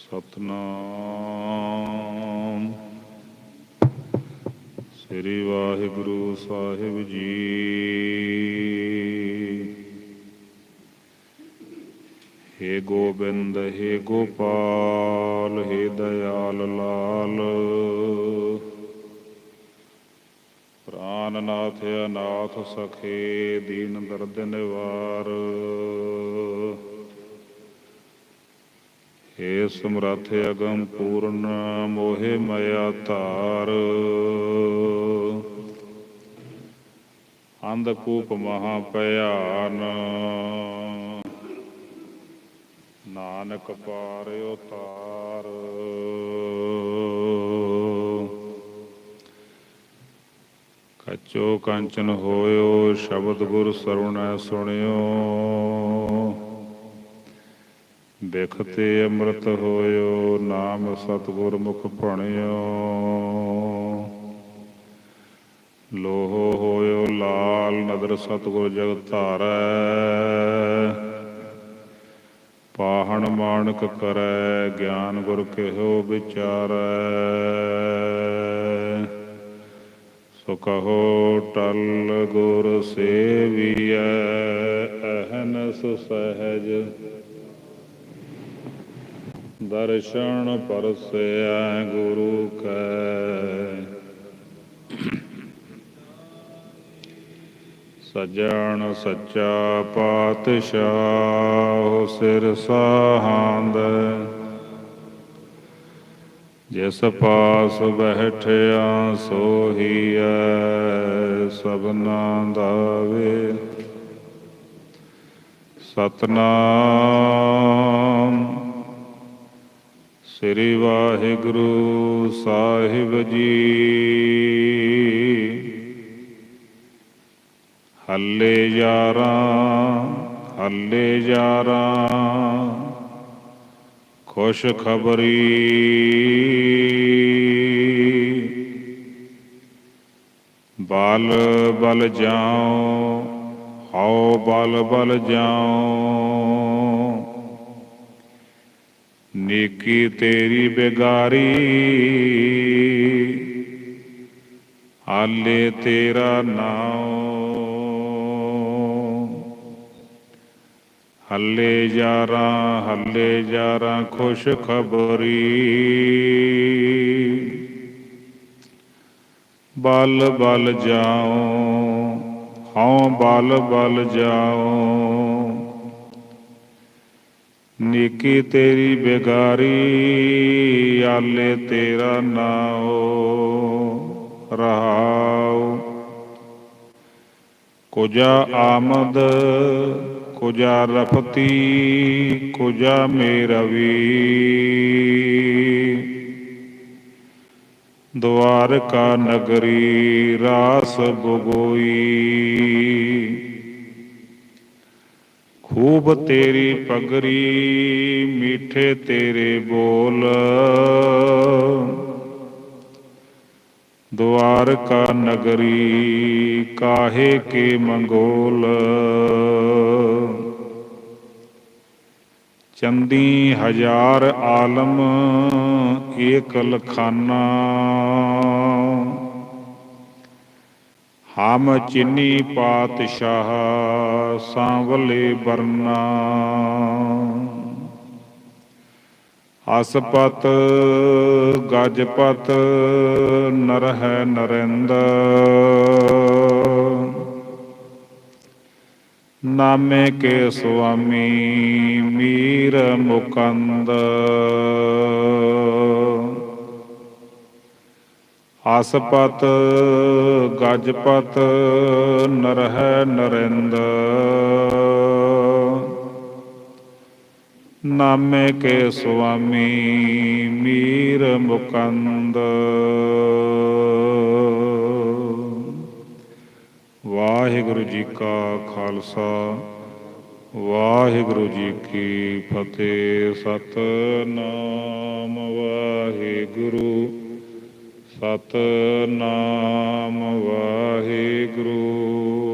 ਸਤਨਾਮ। ਸ੍ਰੀ ਵਾਹਿਗੁਰੂ ਸਾਹਿਬ ਜੀ। ਹੇ ਗੋਬਿੰਦ, ਹੇ ਗੋਪਾਲ, ਹੇ ਦਇਆਲ ਲਾਲ। ਪ੍ਰਾਨਨਾਥ ਅਨਾਥ ਸਖੇ, ਦੀਨ ਦਰਦ ਨਿਵਾਰ। ਹੇ ਸਮਰੱਥ ਅਗਮ ਪੂਰਨ, ਮੋਹਿ ਮਇਆ ਧਾਰ। ਅੰਧਕੂਪ ਮਹਾ ਭਿਆਨ। ਨਾਨਕ ਪਾਰਿਓ ਤਾਰ। ਕੱਚੋ ਕੰਚਨ ਹੋਇਓ, ਸ਼ਬਦ ਗੁਰ ਸਰਵਣੈ ਸੁਣਿਓ। ਬਿਖਤੇ ਅੰਮ੍ਰਿਤ ਹੋਇਓ, ਨਾਮ ਸਤਿਗੁਰ ਮੁਖ ਭਣਿਓ। ਲੋਹ ਹੋਇਓ, ਲਾਲ ਨਦਰ ਸਤਿਗੁਰ ਜਗ ਧਾਰੈ। ਪਾਹਣ ਮਾਣਕ ਕਰੈ, ਗਿਆਨ ਗੁਰ ਕਿਹੋ ਵਿਚਾਰੈ। ਸੋ ਕਹੋ, ਟਲ ਗੁਰ ਸੇਵੀਐ, ਅਹਨਸ ਸਹਿਜ। ਦਰਸ਼ਨ ਪਰਸੈ ਗੁਰੂ ਕੈ। ਸਜਣ ਸੱਚਾ ਪਾਤਸ਼ਾਹ ਸਿਰ ਸਾਹਾਂਦ। ਜਿਸ ਪਾਸ ਬਹਿਠਿਆ ਸੋਹੀਐ ਸਭਨਾ ਦਾ ਵੇ। ਸਤਨਾਮ ਸ੍ਰੀ ਵਾਹਿਗੁਰੂ ਸਾਹਿਬ ਜੀ। ਹੱਲੇ ਯਾਰਾਂ ਹੱਲੇ ਯਾਰਾਂ ਖੁਸ਼ ਖਬਰੀ ਬਲ ਬਲ ਜਾਓ ਹਉ ਬਲ ਬਲ ਜਾਓ ਨੇਕੀ ਤੇਰੀ ਬਿਗਾਰੀ। ਹਾਲੇ ਤੇਰਾ ਨਾਮ ਹੱਲੇ ਯਾਰਾਂ ਹੱਲੇ ਯਾਰਾਂ ਖੁਸ਼ ਖਬਰੀ। ਬਲ ਬਲ ਜਾਓ ਹਉ ਬਲ ਬਲ ਜਾਓ ਨੇਕੀ ਤੇਰੀ ਬਿਗਾਰੀ, ਆਲੇ ਤੇਰਾ ਨਾਉ ਰਹਾਉ। ਕੁਜਾ ਆਮਦ, ਕੁਜਾ ਰਫਤੀ ਕੁਜਾ ਮੇਰਵੀ। ਦੁਆਰਕਾ ਨਗਰੀ, ਰਾਸ ਬਗੋਈ। ਖੂਬ ਤੇਰੀ ਪਗਰੀ, ਮੀਠੇ ਤੇਰੇ ਬੋਲ। ਦੁਆਰਕਾ ਨਗਰੀ ਕਾਹੇ ਕੇ ਮੰਗੋਲ। ਚੰਦੀ ਹਜ਼ਾਰ ਆਲਮ ਏਕ ਲਖਾਨਾ ਹਮ ਚਿੰਨੀ ਪਾਤਸ਼ਾਹ ਸਾਂਵਲੇ ਬਰਨਾ ਹਸਪਤ ਗਜਪਤ ਨਰਹਿ ਨਰਿੰਦ। ਨਾਮੇ ਕੇ ਸੁਆਮੀ ਮੀਰ ਮੁਕੰਦ। ਆਸਪਤ, ਗਜਪਤ, ਨਰਹਿ ਨਰਿੰਦ। ਨਾਮੇ ਕੇ ਸੁਆਮੀ ਮੀਰ ਮੁਕੰਦ। ਵਾਹਿਗੁਰੂ ਜੀ ਕਾ ਖਾਲਸਾ, ਵਾਹਿਗੁਰੂ ਜੀ ਕੀ ਫਤਿਹ। ਸਤਨਾਮ ਵਾਹਿਗੁਰੂ। ਸਤਨਾਮ ਵਾਹਿਗੁਰੂ।